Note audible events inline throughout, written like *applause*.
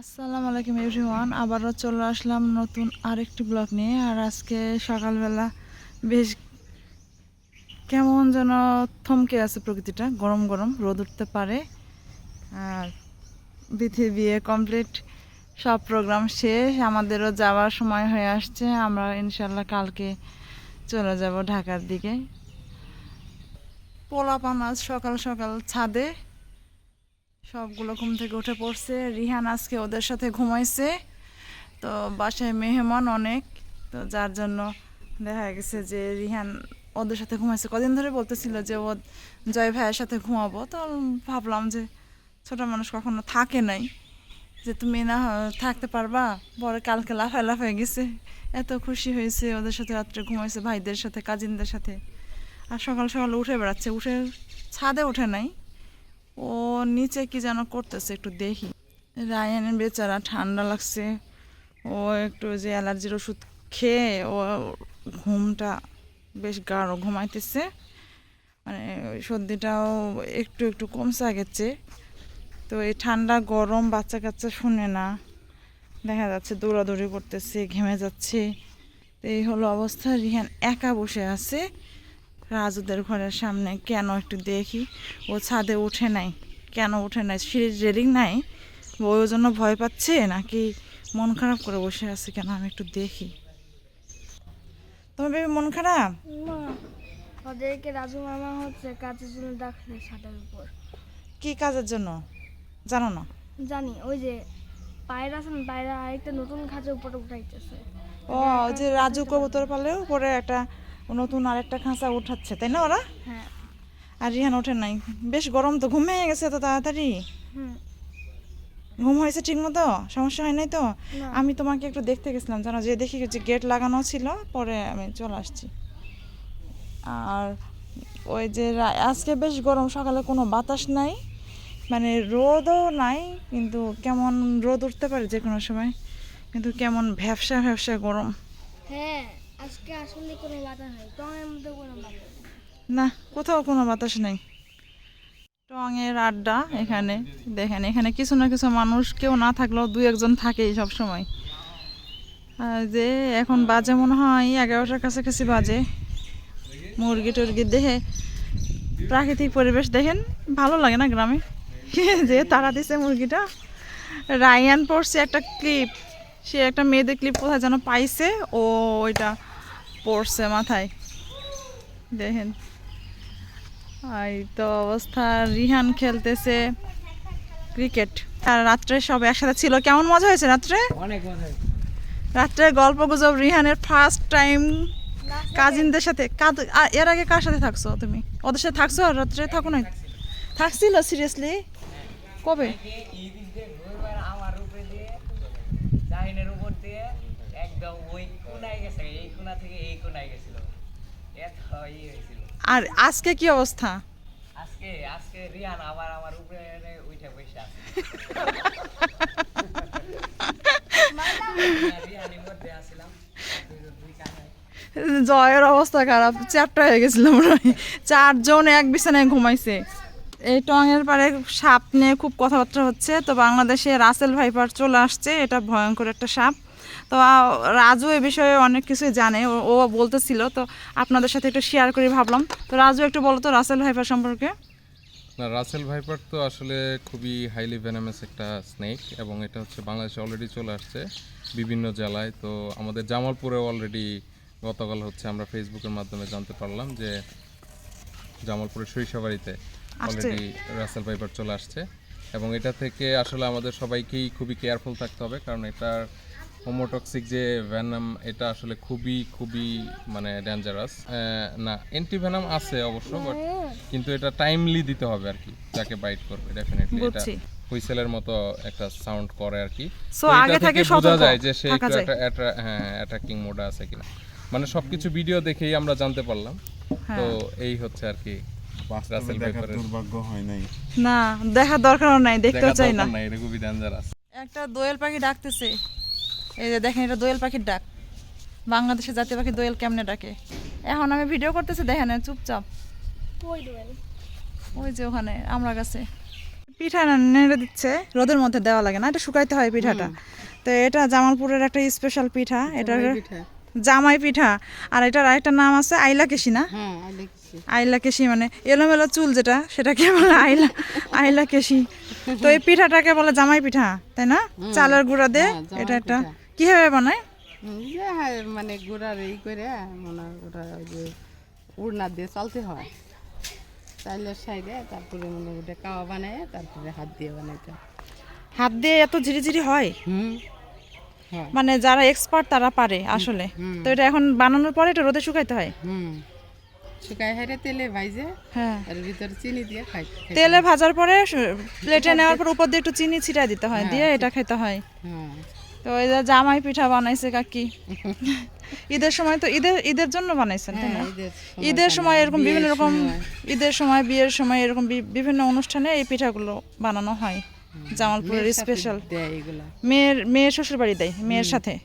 আসসালামু আলাইকুম এভরিওয়ান, আবারও চলে আসলাম নতুন আরেকটি ব্লগ নিয়ে। আর আজকে সকালবেলা বেশ কেমন যেন থমকে আছে প্রকৃতিটা, গরম গরম, রোদ উঠতে পারে। আর বিথি বিয়ে কমপ্লিট, সব প্রোগ্রাম শেষ, আমাদেরও যাওয়ার সময় হয়ে আসছে। আমরা ইনশাল্লাহ কালকে চলে যাব ঢাকার দিকে। পোলাপান আজ সকাল সকাল ছাদে। সবগুলো ঘুম থেকে উঠে পড়ছে। রিহান আজকে ওদের সাথে ঘুমাইছে। তো বাসায় মেহমান অনেক। তো যার জন্য দেখা গেছে যে রিহান ওদের সাথে ঘুমাইছে। কদিন ধরে বলতেছিল যে ও জয় ভাইয়ের সাথে ঘুমাবো। তো ভাবলাম যে ছোট মানুষ কখনো থাকে নাই। যে তুমি না থাকতে পারবা? পরে কালকে লাফায় লাফায় গেছে। এত খুশি হয়েছে ওদের সাথে রাত্রে ঘুমাইছে, ভাইদের সাথে কাজিনদের সাথে। আর সকাল সকাল উঠে বেড়াচ্ছে। উঠে ছাদে উঠে নাই। ও নিচে কি যেন করতেছে একটু দেখি। রায়ানের বেচারা ঠান্ডা লাগছে। ও একটু যে অ্যালার্জির ওষুধ খেয়ে ও ঘুমটা বেশ গাঢ় ঘুমাইতেছে। মানে সর্দিটাও একটু একটু কমছে চেয়ে। তো এই ঠান্ডা গরম বাচ্চা কাচ্চা শুনে না। দেখা যাচ্ছে দৌড়াদৌড়ি করতেছে, ঘেমে যাচ্ছে। তো এই হলো অবস্থা। রিহান একা বসে আছে। রাজুদের ঘরের সামনে কেন একটু দেখি? ও ছাদে উঠে নাই। কেন ওঠে নাই? সিঁড়ির রেলিং নাই? ওই জন্য ভয় পাচ্ছে নাকি মন খারাপ করে বসে আছে কেন? আমি একটু দেখি। তোমার বেবি মন খারাপ? ওদেরকে রাজু মামা হচ্ছে কাজের জন্য ডাকছে ছাদের উপর। কি কাজের জন্য? জানো না? জানি ওই যে পায়রা আছে না পায়রা আরেকটা নতুন খাঁচের উপরে উঠাইতেছে। ও যে রাজু কবুতর পালেও পরে একটা নতুন আরেকটা খাঁচা উঠাচ্ছে তাই না ওরা? হ্যাঁ। আর রিহান ওঠে নাই। বেশ গরম তো ঘুমিয়ে গেছে তো তাড়াতাড়ি। ঘুম হয়েছে ঠিক মতো সমস্যা হয় নাই তো? আমি তোমাকে একটু দেখতে গেছিলাম জানো যে দেখি যে গেট লাগানো ছিল পরে আমি চলে আসছি। আর ওই যে আজকে বেশ গরম সকালে কোনো বাতাস নাই। মানে রোদও নাই কিন্তু কেমন রোদ উঠতে পারে যে কোনো সময়। কিন্তু কেমন ভ্যাবসা ভ্যাবসা গরম। হ্যাঁ। আজকে আসলে কোনো বাধা নাই, টঙের মধ্যে কোনো নেই। না, কোথাও কোনো বাতাস নেই। টঙের আড্ডা এখানে, দেখেন, এখানে কিছু না কিছু মানুষ, কেউ না থাকলেও দুই একজন থাকেই সব সময় যে এখন বাজে মনে হয়, এগারোটার কাছাকাছি বাজে। মুরগি টুরগি দেখে প্রাকৃতিক পরিবেশ দেখেন, ভালো লাগে না গ্রামে? *laughs* যে তারা দিছে মুরগিটা। রায়ান পড়ছে একটা ক্লিপ, সে একটা মেয়েদের ক্লিপ কোথায় যেন পাইছে, ও ওইটা পড়ছে মাথায়। দেখেন। এই তো অবস্থা। রিহান খেলতেছে ক্রিকেট। আর রাত্রে সব একসাথে ছিল। কেমন মজা হয়েছে রাত্রে? অনেক মজা রাত্রে গল্প গুজব রিহানের ফার্স্ট টাইম কাজিনদের সাথে। কাদ- এর আগে কার সাথে থাকছো তুমি? ওদের সাথে থাকছো আর রাত্রে থাকো না থাকছিল সিরিয়াসলি কবে? আমার উপরে দিয়ে উপর দিয়ে একদম ওই থেকে এই কোনায় গেছিল। এত ই হয়েছিল আর আজকে কি অবস্থা? আজকে আজকে রিয়ান আবার আমার উপরে উঠে বসে আছে। রিয়ানের মধ্যে কানায় জয়ের অবস্থা খারাপ চ্যাপটা হয়ে গেছিল চারজন এক বিছানায় ঘুমাইছে। এই টঙের পারে সাপ নিয়ে খুব কথাবার্তা হচ্ছে। তো বাংলাদেশে রাসেল ভাইপার চলে আসছে। এটা ভয়ঙ্কর একটা সাপ। তো রাজু এ বিষয়ে অনেক কিছুই জানে ও- ও বলতেছিল তো আপনাদের সাথে একটু শেয়ার করে ভাবলাম। তো রাজু একটু বলো তো রাসেল ভাইপার সম্পর্কে। না রাসেল ভাইপার তো আসলে খুবই হাইলি ভেনামাস একটা স্নেক এবং এটা হচ্ছে বাংলাদেশে অলরেডি চলে আসছে বিভিন্ন জেলায়। তো আমাদের জামালপুরে অলরেডি গতকাল হচ্ছে আমরা ফেসবুকের মাধ্যমে জানতে পারলাম যে জামালপুরের সরিষাবাড়িতে অলরেডি রাসেল ভাইপার চলে আসছে এবং এটা থেকে আসলে আমাদের সবাইকেই খুবই কেয়ারফুল থাকতে হবে কারণ এটার হোমোটক্সিক যে ভ্যানাম এটা আসলে খুবই খুবই মানে ডেঞ্জারাস না অ্যান্টিভেনাম আছে অবশ্য বাট কিন্তু এটা টাইমলি দিতে হবে আর কি যাকে বাইট করবে ডেফিনেটলি এটা হুইসেলের মতো একটা সাউন্ড করে আর কি। এটা আগে থেকে বোঝা যায় যে সে একটু একটা হ্যাঁ অ্যাটাকিং মোডে আছে কিনা। মানে সবকিছু ভিডিও দেখেই আমরা জানতে পারলাম। তো এই হচ্ছে আর কি রাসেল দেখার দুর্ভাগ্য হয় নাই। না দেখার দরকারও নাই দেখতেও দেখা চাই না। দরকার নাই এটা খুবই ডেঞ্জারাস একটা দোয়েল পাখি ডাকতেছে। এই যে দেখেন এটা দোয়েল পাখির ডাক। বাংলাদেশের জাতীয় পাখি দোয়েল কেমনে ডাকে? এখন আমি ভিডিও করতেছি দেখেন চুপচাপ। কই দেবেন ওই যে ওখানে আমরা কাছে। পিঠা নেড়ে দিচ্ছে রোদের মধ্যে দেওয়া লাগে না এটা শুকাইতে হয় পিঠাটা। তো এটা জামালপুরের একটা স্পেশাল পিঠা এটা জামাই পিঠা। আর এটার আরেকটা নাম আছে আইলা কেশি না? হ্যাঁ আইলা কেশি। মানে এলোমেলো চুল যেটা সেটাকে বলে আইলা আইলা কেশি। তো এই পিঠাটাকে বলে জামাই পিঠা তাই না? চালের গুঁড়া দিয়ে হ্যাঁ, এটা একটা। কীভাবে বানায়? হ্যাঁ, মানে গুড়ার এই করে মনে ওটা ওই যে উড়না দিয়ে চালতে হয়। চাইলের সাইডে তারপরে মানে ওটা কাওয়া বানায় তারপরে হাত দিয়ে বানাইতে হাত দিয়ে এত ঝিরিঝিরি হয়? হুম হয়। মানে যারা এক্সপার্ট তারা পারে আসলে। তো এটা এখন বানানোর পরে এটা রোদে শুকাইতে হয়? হুম শুকাই হাইরে তেলে ভাইজে হ্যাঁ। আর ভিতরে চিনি দিয়ে খাই তেলে ভাজার পরে প্লেটে নেওয়ার পর উপর দিয়ে একটু চিনি ছিটাই দিতে হয় দিয়ে এটা খেতে হয়। হ্যাঁ। তো ওই যে জামাই পিঠা বানাইছে কাকি। ঈদের সময় তো ঈদের ঈদের জন্য বানাইছেন তাই না? হ্যাঁ, ঈদের সময় এরকম বিভিন্ন রকম ঈদের সময় বিয়ের সময় এরকম বি- বিভিন্ন অনুষ্ঠানে এই পিঠাগুলো বানানো হয়। জামালপুরের স্পেশাল মেয়ের মেয়ের শ্বশুর বাড়ি দেয় মেয়ের সাথে।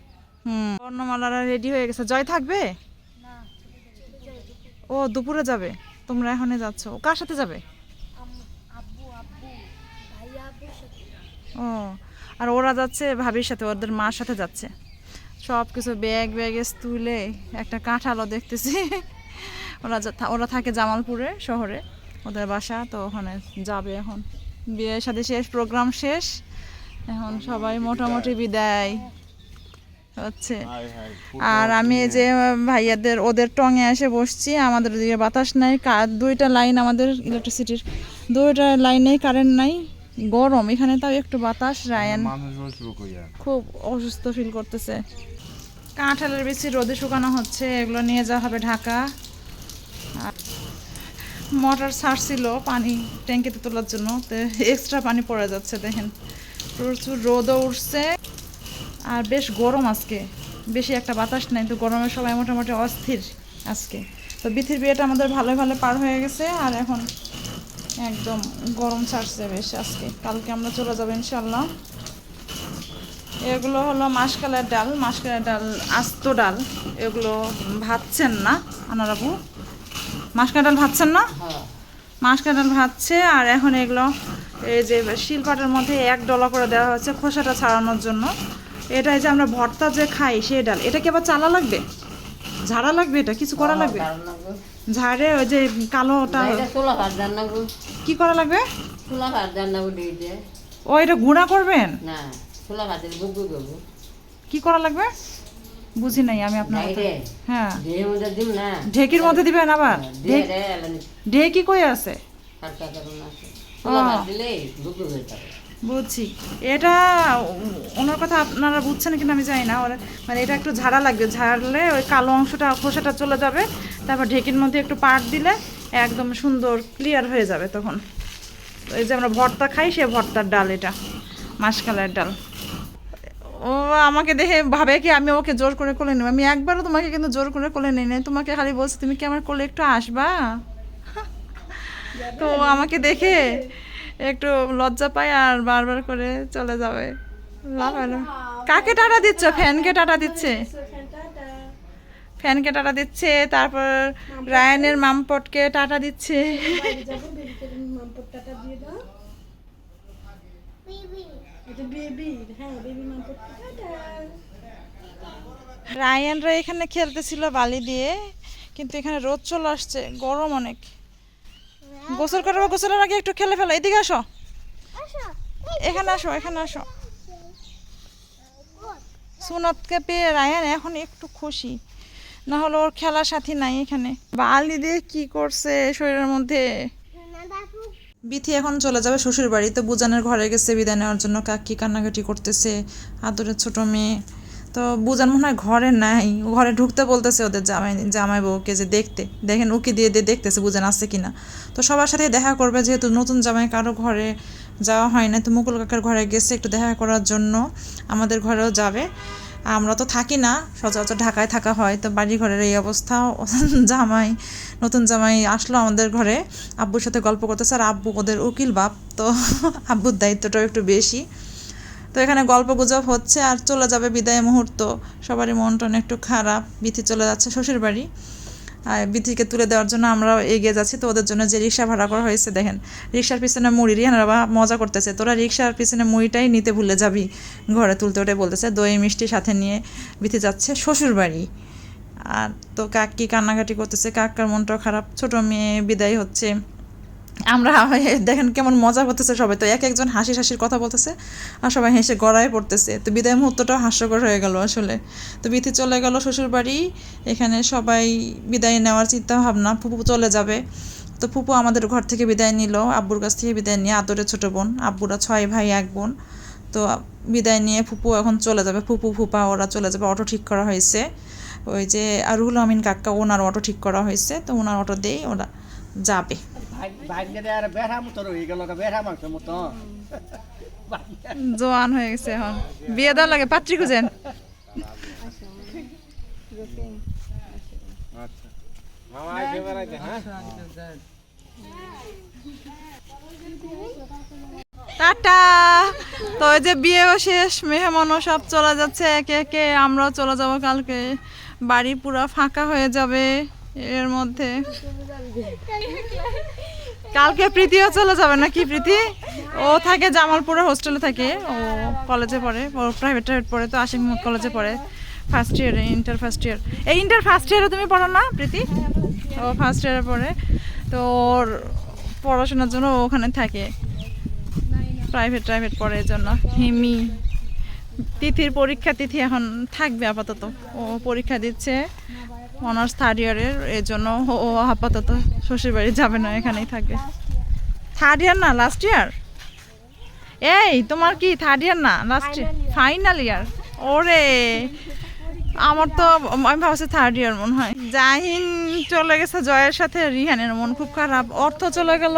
হুম। বর্ণমালারা রেডি হয়ে গেছে। জয় থাকবে? ও দুপুরে যাবে। তোমরা এখনই যাচ্ছ। ও কার সাথে যাবে? আব্বু আব্বু ভাইয়া আব্বুর সাথে। ও আর ওরা যাচ্ছে ভাবির সাথে ওদের মার সাথে যাচ্ছে। সব কিছু ব্যাগ ব্যাগে তুলে একটা কাঁঠালও দেখতেছি। ওরা যা- ওরা থাকে জামালপুরে শহরে। ওদের বাসা তো ওখানে যাবে এখন। বিয়ের সাথে শেষ প্রোগ্রাম শেষ। এখন সবাই মোটামুটি বিদায় হচ্ছে। আর আমি এই যে ভাইয়াদের ওদের টঙে এসে বসছি। আমাদের ওদিকে বাতাস নাই দুইটা লাইন আমাদের ইলেকট্রিসিটির দুইটা লাইনেই কারেন্ট নাই। গরম এখানে তাও একটু বাতাস রায়ান। খুব অসুস্থ ফিল করতেছে। কাঁঠালের বেশি রোদে শুকানো হচ্ছে এগুলো নিয়ে যাওয়া হবে ঢাকা। মোটর ছাড়ছিল পানি ট্যাঙ্কিতে তোলার জন্য তো এক্সট্রা পানি পড়ে যাচ্ছে দেখেন। প্রচুর রোদও উঠছে আর বেশ গরম আজকে। বেশি একটা বাতাস নাই তো গরমের সবাই মোটামুটি অস্থির আজকে। তো বিথির বিয়েটা আমাদের ভালো ভালো পার হয়ে গেছে আর এখন একদম গরম ছাড়ছে বেশ আজকে। কালকে আমরা চলে যাব ইনশাল্লাহ এগুলো হলো মাসকালের ডাল মাসকালের ডাল আস্ত ডাল। এগুলো ভাবছেন না আনারাবু মাসকালের ডাল ভাবছেন না? মাসকালের ডাল ভাবছে আর এখন এগুলো এই যে শিলপাটার মধ্যে এক ডলা করে দেওয়া হচ্ছে খোসাটা ছাড়ানোর জন্য। এটা এই যে আমরা ভর্তা যে খাই সেই ডাল। এটা কি আবার চালা লাগবে? ঝাড়া লাগবে এটা? কিছু করা লাগবে? ঝাড়ে ওই যে কালোটা রান্না কি করা লাগবে? রান্না দিয়ে ও এটা গুঁড়া করবেন? না কি করা লাগবে? বুঝি নাই আমি আপনার হ্যাঁ। ঢেকির মধ্যে দিবেন আবার? রে ঢেকি কই আছে? দিলে হয়ে যাবে। বুঝছি। এটা ওনার কথা আপনারা বুঝছেন কিনা আমি জানি না। ওরা মানে এটা একটু ঝাড়া লাগবে। ঝাড়লে ওই কালো অংশটা, খোসাটা চলে যাবে। তারপর ঢেকির মধ্যে একটু পাট দিলে একদম সুন্দর ক্লিয়ার হয়ে যাবে তখন। এই যে আমরা ভর্তা খাই, সে ভর্তার ডাল এটা মাসকালের ডাল। ও আমাকে দেখে ভাবে কি আমি ওকে জোর করে কোলে নেব? আমি একবারও তোমাকে কিন্তু জোর করে কোলে নেই নাই। তোমাকে খালি বলছি, তুমি কি আমার কোলে একটু আসবা? *laughs* তো আমাকে দেখে একটু লজ্জা পায় আর বারবার করে চলে যাবে। লাফালো কাকে টাটা দিচ্ছ? ফ্যানকে টাটা দিচ্ছে? ফ্যানকে টাটা দিচ্ছে তারপর রায়ানের মামপটকে টাটা দিচ্ছে। হ্যাঁ রায়ানরা এখানে খেলতেছিল বালি দিয়ে কিন্তু এখানে রোদ চলে আসছে গরম অনেক। গোসল করব গোসলের আগে একটু খেলে ফেলো। এদিকে আসো। এখানে আসো এখানে আসো। সুনতকে পেয়ে রায়ান এখন একটু খুশি। না হলে ওর খেলার সাথী নাই এখানে। বালি দিয়ে কি করছে শরীরের মধ্যে? বিথি এখন চলে যাবে শ্বশুর বাড়ি তো বুজানের ঘরে গেছে বিদায় নেওয়ার জন্য কাকি কান্নাকাটি করতেছে। আদরের ছোট মেয়ে। তো বুজান মনে হয় ঘরে নাই। ঘরে ঢুকতে বলতেছে ওদের জামাই জামাই বউকে যে দেখতে। দেখেন উকি দিয়ে দিয়ে দেখতেছে বুজান আছে কিনা। তো সবার সাথে দেখা করবে যেহেতু নতুন জামাই কারও ঘরে যাওয়া হয় না তো মুকুল কাকার ঘরে গেছে একটু দেখা করার জন্য। আমাদের ঘরেও যাবে। আমরা তো থাকি না। সচরাচর ঢাকায় থাকা হয়। তো বাড়ি ঘরের এই অবস্থা *laughs* জামাই নতুন জামাই আসলো আমাদের ঘরে। আব্বুর সাথে গল্প করতেছে। আর আব্বু ওদের উকিল বাপ। তো *laughs* আব্বুর দায়িত্বটাও একটু বেশি। তো এখানে গল্প গুজব হচ্ছে আর চলে যাবে বিদায় মুহূর্ত। সবারই মন টন একটু খারাপ, বিথি চলে যাচ্ছে শ্বশুর বাড়ি। আর বিথিকে তুলে দেওয়ার জন্য আমরা এগিয়ে যাচ্ছি, তো ওদের জন্য যে রিক্সা ভাড়া করা হয়েছে, দেখেন, রিক্সার পিছনে মুড়ি রিহানারা বা মজা করতেছে, তোরা রিক্সার পিছনে মুড়িটাই নিতে ভুলে যাবি, ঘরে তুলতে ওটাই বলতেছে, দই, মিষ্টি সাথে নিয়ে বিথি যাচ্ছে শ্বশুর বাড়ি। আর তো কাকি কান্নাকাটি করতেছে, কাকার মনটাও খারাপ, ছোটো মেয়ে বিদায় হচ্ছে। আমরা দেখেন কেমন মজা করতেছে সবাই। তো এক একজন হাসি হাসির কথা বলতেছে আর সবাই হেসে গড়ায় পড়তেছে। তো বিদায় মুহূর্তটাও হাস্যকর হয়ে গেল আসলে। তো বিথি চলে গেল শ্বশুর বাড়ি এখানে সবাই বিদায় নেওয়ার চিন্তা ভাবনা ফুপু চলে যাবে। তো ফুপু আমাদের ঘর থেকে বিদায় নিল। আব্বুর কাছ থেকে বিদায় নিয়ে আদরে ছোট বোন। আব্বুরা ছয় ভাই, এক বোন। তো বিদায় নিয়ে ফুপু এখন চলে যাবে। ফুপু, ফুপা, ওরা চলে যাবে। অটো ঠিক করা হয়েছে। ওই যে আর রুহুল আমিন কাকা, ওনার অটো ঠিক করা হয়েছে। তো ওনার অটো দিয়েই ওরা যাবে। জোয়ান হয়ে গেছে এখন। বিয়ে দেওয়ার লাগে, পাত্রী খুঁজেন। টাটা। তো ওই যে বিয়েও শেষ, মেহমানও সব চলে যাচ্ছে, একে একে আমরাও চলে যাব কালকে। বাড়ি পুরো ফাঁকা হয়ে যাবে। এর মধ্যে। কালকে প্রীতিও চলে যাবে নাকি প্রীতি? ও থাকে জামালপুরে হোস্টেলে থাকে। ও কলেজে পড়ে, ও প্রাইভেট প্রাইভেট পড়ে, তো আশিক মোহাম্মদ কলেজে পড়ে। ফার্স্ট ইয়ারে ইন্টার ফার্স্ট ইয়ার এই ইন্টার ফার্স্ট ইয়ারে তুমি পড়ো না, প্রীতি? ও ফার্স্ট ইয়ারে পড়ে। তো ওর পড়াশোনার জন্য ওখানে থাকে। প্রাইভেট প্রাইভেট পড়ে এই জন্য। হিমি। তিথির পরীক্ষা, তিথি এখন থাকবে আপাতত। ও পরীক্ষা দিচ্ছে। অনার্স থার্ড ইয়ারের এর জন্য ও- আপাতত শ্বশুর বাড়ি যাবে না এখানেই থাকবে থার্ড ইয়ার না লাস্ট ইয়ার এই তোমার কি থার্ড ইয়ার না লাস্ট ফাইনাল ইয়ার ওরে আমার তো আমি ভাবছি থার্ড ইয়ার মনে হয়। জাহিন চলে গেছে জয়ের সাথে রিহানের মন খুব খারাপ অর্থ চলে গেল।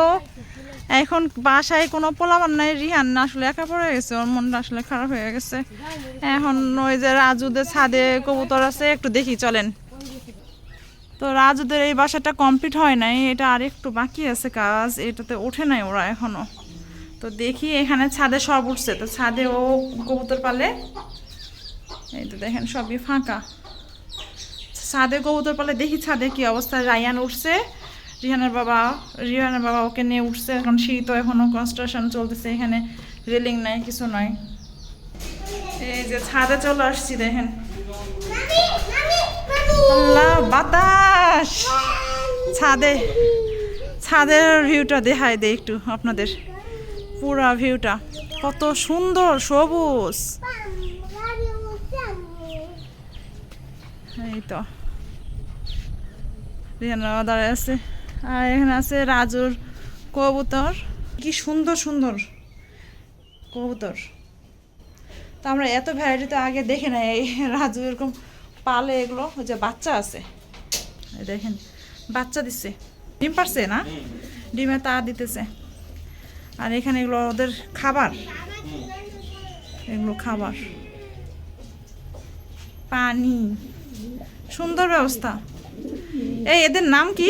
এখন বাসায় কোনো পোলাবার নাই রিহান আসলে একা পড়ে গেছে ওর মনটা আসলে খারাপ হয়ে গেছে। এখন ওই যে রাজুদের ছাদে কবুতর আছে একটু দেখি চলেন। তো রাজুদের এই বাসাটা কমপ্লিট হয় নাই, এটা আর একটু বাকি আছে কাজ, এটাতে ওঠে নাই ওরা এখনও। তো দেখি এখানে ছাদে সব উঠছে, তো ছাদে ও কবুতর পালে। এই তো দেখেন সবই ফাঁকা। ছাদে কবুতর পালে, দেখি ছাদে কি অবস্থা। রায়ান উঠছে, রিহানের বাবা রিহানের বাবা ওকে নিয়ে উঠছে, এখন সিঁড়ি তো এখনও কনস্ট্রাকশন চলতেছে এখানে রেলিং নাই, কিছু নয় এই যে ছাদে চলে আসছি, দেখেন। আল্লাহ বাতাস। ছাদে, ছাদের ভিউটা দেখায় দে একটু আপনাদের। পুরা ভিউটা কত সুন্দর সবুজ। এই তো। আছে। আর এখানে আছে রাজুর কবুতর। কি সুন্দর সুন্দর কবুতর। তো আমরা এত ভ্যারাইটি তো আগে দেখে নাই রাজু এরকম পালে এগুলো ওই যে বাচ্চা আছে। দেখেন বাচ্চা দিচ্ছে ডিম পারছে না? ডিমে তা দিতেছে। আর এখানে এগুলো ওদের খাবার। এগুলো খাবার। পানি। সুন্দর ব্যবস্থা। এই এদের নাম কি?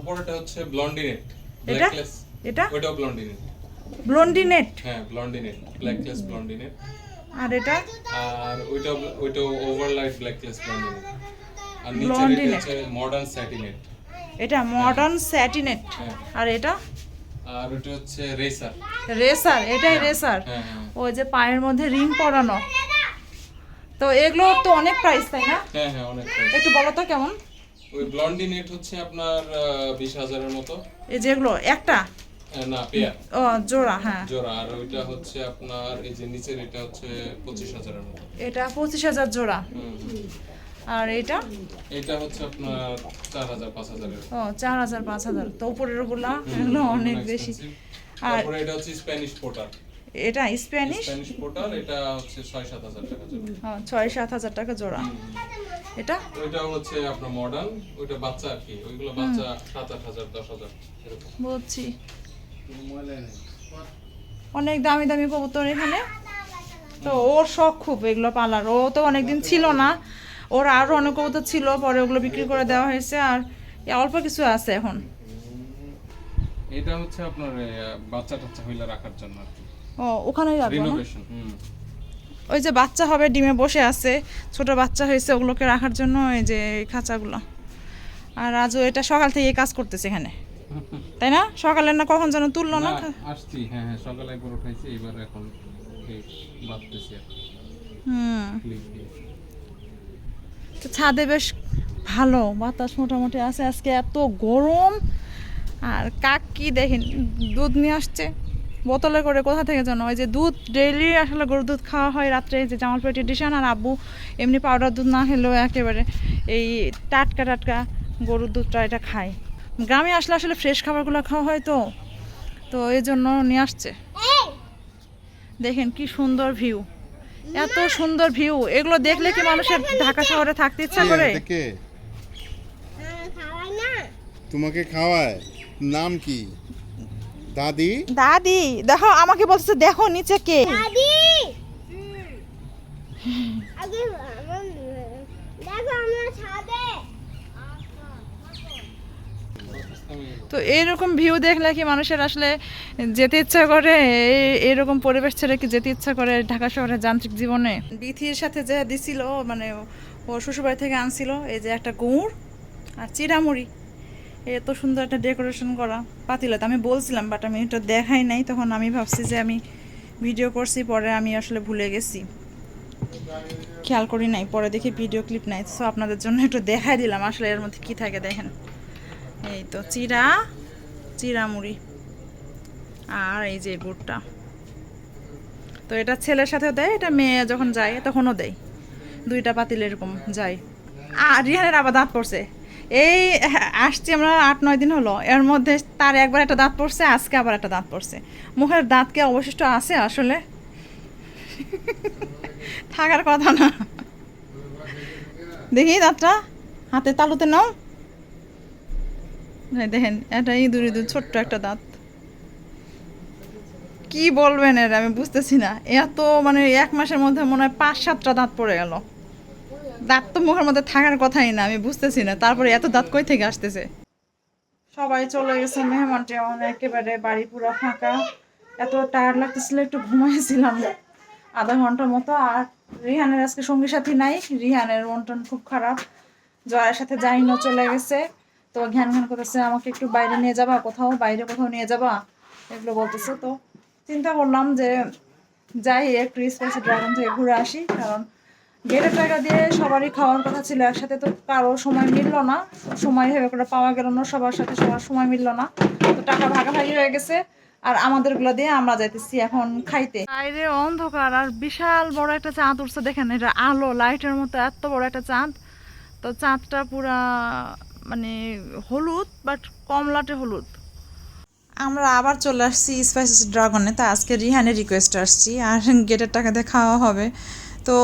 উপরেটা হচ্ছে ব্লন্ডিনেট এটা? এটা? ওইটাও ব্লন্ডিনেট ব্লন্ডিনেট হ্যাঁ ব্লন্ডিনেট ব্ল্যাকলেস ব্লন্ডিনেট আর এটা? আর ওইটা ওইটা ওভারলাইট ব্ল্যাকলেস ব্লন্ডিনেট আর নিচে. হচ্ছে মডার্ন স্যাটিনেট এটা মডার্ন স্যাটিনেট হ্যাঁ। আর এটা? আর ওইটা হচ্ছে রেসার রেসার এটাই রেসার হ্যাঁ হ্যাঁ। ওই যে পায়ের মধ্যে রিং পরানো। তো এগুলো তো অনেক প্রাইস তাই না? হ্যাঁ হ্যাঁ অনেক price। একটু বলো তো কেমন? ওই ব্লন্ডি নেট হচ্ছে আপনার বিশ হাজারের মতো। এই যেগুলো একটা? না পেয়ার? ও জোড়া হ্যাঁ। জোড়া আর ওইটা হচ্ছে আপনার এই যে নিচের এটা হচ্ছে পঁচিশ হাজারের মতো। এটা পঁচিশ হাজার জোড়া। হুম, হুম। আর এটা? এটা হচ্ছে আপনার চার হাজার পাঁচ হাজারের। ও চার হাজার পাঁচ হাজার। তো উপরেরগুলা এগুলো এগুলো অনেক বেশি। আর এটা হচ্ছে স্প্যানিশ পোটার এটা স্প্যানিশ পোটার এটা হচ্ছে টাকা জোড়া। হ্যাঁ টাকা এটা? ওইটাও হচ্ছে আপনার মডার্ন ওইটা বাচ্চা আর কি। ওইগুলো বাচ্চা সাত আট হাজার দশ হাজার এরকম। বুঝছি। অনেক দামি দামি কবুতর এখানে। তো ওর শখ খুব এগুলো পালার। ও তো অনেকদিন ছিল না। ওর আরও অনেক কবুতর ছিল পরে ওগুলো বিক্রি করে দেওয়া হয়েছে আর অল্প কিছু আছে এখন। এটা হচ্ছে আপনার বাচ্চা টাচ্চা হইলে রাখার জন্য ও ওখানেই রাখব না? রিনোভেশন ওই যে বাচ্চা হবে ডিমে বসে আছে। ছোট বাচ্চা হয়েছে ওগুলোকে রাখার জন্য এই যে খাঁচাগুলো। আর রাজু এটা সকাল থেকে কাজ করতেছে এখানে। তাই না? সকালে না কখন যেন তুললো না? আসছি হ্যাঁ হ্যাঁ সকালে একবার উঠাইছি এবার এখন বাঁধতেছি হুম। তো ছাদে বেশ ভালো বাতাস মোটামুটি আছে আজকে এত গরম আর কাক কি দেখেন দুধ নিয়ে আসছে বোতলে করে কোথা থেকে যেন ওই যে দুধ ডেইলি আসলে গরুর দুধ খাওয়া হয় রাত্রে যে জামালপুর ট্রেডিশন আর আব্বু এমনি পাউডার দুধ না খেলেও একেবারে এই টাটকা টাটকা গরুর দুধটা এটা খায়। গ্রামে আসলে আসলে ফ্রেশ খাবারগুলো খাওয়া হয় তো তো এই জন্য নিয়ে আসছে। দেখেন কি সুন্দর ভিউ এত সুন্দর ভিউ এগুলো দেখলে কি মানুষের ঢাকা শহরে থাকতে ইচ্ছা করে? তোমাকে খাওয়ায়। নাম কি? দাদি? দাদি দেখো আমাকে বলছে দেখো নিচে কে। দাদি আগে দেখো আমরা ছাদে তো এইরকম ভিউ দেখলে কি মানুষের আসলে যেতে ইচ্ছা করে? এইরকম পরিবেশ ছেড়ে কি যেতে ইচ্ছা করে ঢাকা শহরের যান্ত্রিক জীবনে? বিথির সাথে যে দিছিল মানে ও শ্বশুরবাড়ি থেকে আনছিল, এই যে একটা গুড় আর চিড়ামুড়ি। এত সুন্দর একটা ডেকোরেশন করা, পাতিলাতে। আমি বলছিলাম বাট আমি এটা দেখাই নাই। তখন আমি ভাবছি যে আমি ভিডিও করছি, পরে আমি আসলে ভুলে গেছি। খেয়াল করি নাই, পরে দেখি ভিডিও ক্লিপ নাই। সো আপনাদের জন্য একটু দেখাই দিলাম, আসলে এর মধ্যে কি থাকে দেখেন। এই তো চিরা চিরা মুড়ি। আর এই যে গুড়টা। তো এটা ছেলের সাথেও দেয়, এটা মেয়ে যখন যায় তখনও দেয়। দুইটা পাতিল এরকম যায়। আর রিহানের আবার দাঁত পড়ছে। এই আসছি আমরা আট, নয় দিন হলো। এর মধ্যে তার একবার একটা দাঁত পড়ছে, আজকে আবার একটা দাঁত পড়ছে। মুখের দাঁত কি অবশিষ্ট আছে আসলে? থাকার কথা না। দেখি দাঁতটা। হাতে তালুতে নাও। দেখেন এটা ইঁদুর ইঁদুর, ছোট্ট একটা দাঁত। কি বলবেন এর, আমি বুঝতেছি না। এত মানে এক মাসের মধ্যে মনে হয় পাঁচ সাতটা দাঁত পড়ে গেল। দাঁত তো মুখের মধ্যে থাকার কথাই না, আমি বুঝতেছি না। তারপরে এত দাঁত কই থেকে আসতেছে? সবাই চলে গেছে মেহমান টেহমান একেবারে বাড়ি পুরো ফাঁকা। এত টায়ার্ড লাগতেছিল, একটু ঘুমাইছিলাম। আধা ঘণ্টার মতো, আর রিহানের আজকে সঙ্গী সাথী নাই। রিহানের মন খুব খারাপ। জয়ের সাথে যাইনও চলে গেছে। তো ঘ্যান ঘ্যান করতেছে, আমাকে একটু বাইরে নিয়ে যাবা, কোথাও, বাইরে কোথাও নিয়ে যাবা, এগুলো বলতেছে। তো চিন্তা করলাম যে যাই একটু স্পাইসি ড্রাগন থেকে ঘুরে আসি, কারণ গেটের টাকা দিয়ে সবারই খাওয়ার কথা ছিল একসাথে, তো কারও সময় মিললো না, সময় ভেবে করে পাওয়া গেল না, সবার সাথে সবার সময় মিললো না। তো টাকা ভাগাভাগি হয়ে গেছে, আর আমাদের আমাদেরগুলো দিয়ে আমরা যাইতেছি এখন খাইতে। বাইরে অন্ধকার, আর বিশাল বড় একটা চাঁদ উঠছে, দেখেন, এটা আলো লাইটের মতো, এত বড় একটা চাঁদ। তো চাঁদটা পুরা মানে হলুদ বাট কমলাটে হলুদ। আমরা আবার চলে আসছি স্পাইসেস ড্রাগনে তা আজকে রিহানের রিকোয়েস্ট আসছি, আর গেটের টাকাতে খাওয়া হবে। তো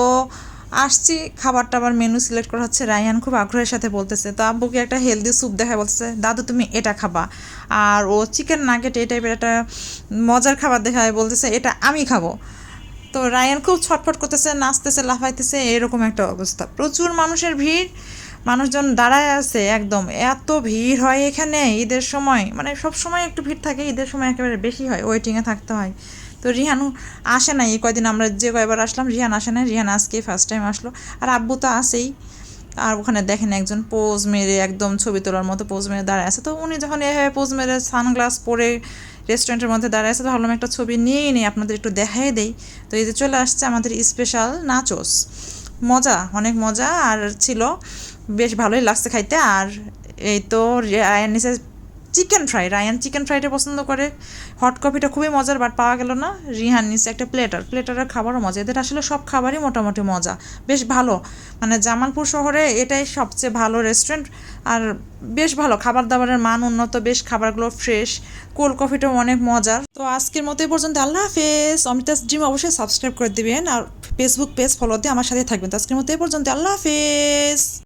আসছি খাবার টাবার মেনু সিলেক্ট করা হচ্ছে। রায়হান খুব আগ্রহের সাথে বলতেছে, তো আব্বুকে একটা হেলদি স্যুপ দেখায়। বলতেছে, দাদু, তুমি এটা খাবা। আর ও চিকেন নাগেট এই টাইপের একটা মজার খাবার দেখায়। বলতেছে, এটা আমি খাব। তো রায়ান খুব ছটফট করতেছে, নাচতেছে, লাফাইতেছে, এরকম একটা অবস্থা। প্রচুর মানুষের ভিড়। মানুষজন দাঁড়ায় আছে একদম। এত ভিড় হয় এখানে ঈদের সময়। মানে সব সময় একটু ভিড় থাকে, ঈদের সময় একেবারে বেশি হয় ওয়েটিংয়ে থাকতে হয়। তো রিহানু আসে না এই কয়দিন আমরা যে কয়বার আসলাম, রিহান আসে না রিহান আজকে ফার্স্ট টাইম আসলো। আর আব্বু তো আসেই আর ওখানে দেখেন একজন পোজ মেরে একদম ছবি তোলার মতো পোজ মেরে দাঁড়ায় আছে। তো উনি যখন এভাবে পোজ মেরে সানগ্লাস পরে রেস্টুরেন্টের মধ্যে দাঁড়ায় আছে, তো ভাবলাম একটা ছবি নিয়েই নিই, আপনাদের একটু দেখাই দেই। তো এই যে চলে আসছে আমাদের স্পেশাল নাচোস মজা, অনেক মজা, আর ছিল বেশ ভালোই লাগছে খাইতে। আর এই তো রায়ান নিচে চিকেন ফ্রাই রায়ান চিকেন ফ্রাইটা পছন্দ করে। হট কফিটা খুবই মজার বাট পাওয়া গেল না। রিহান নিচে একটা প্লেটার প্লেটারের খাবারও মজা। এদের আসলে সব খাবারই মোটামুটি মজা। বেশ ভালো। মানে জামালপুর শহরে এটাই সবচেয়ে ভালো রেস্টুরেন্ট আর বেশ ভালো। খাবার দাবারের মান উন্নত। বেশ খাবারগুলো ফ্রেশ কোল্ড কফিটাও অনেক মজার। তো আজকের মতো পর্যন্ত। আল্লাহ হাফেজ। অমিতাস ড্রিম অবশ্যই সাবস্ক্রাইব করে দিবেন। আর ফেসবুক পেজ ফলো দিয়ে আমার সাথে থাকবেন। তো আজকের মতো পর্যন্ত। আল্লাহ হাফেজ।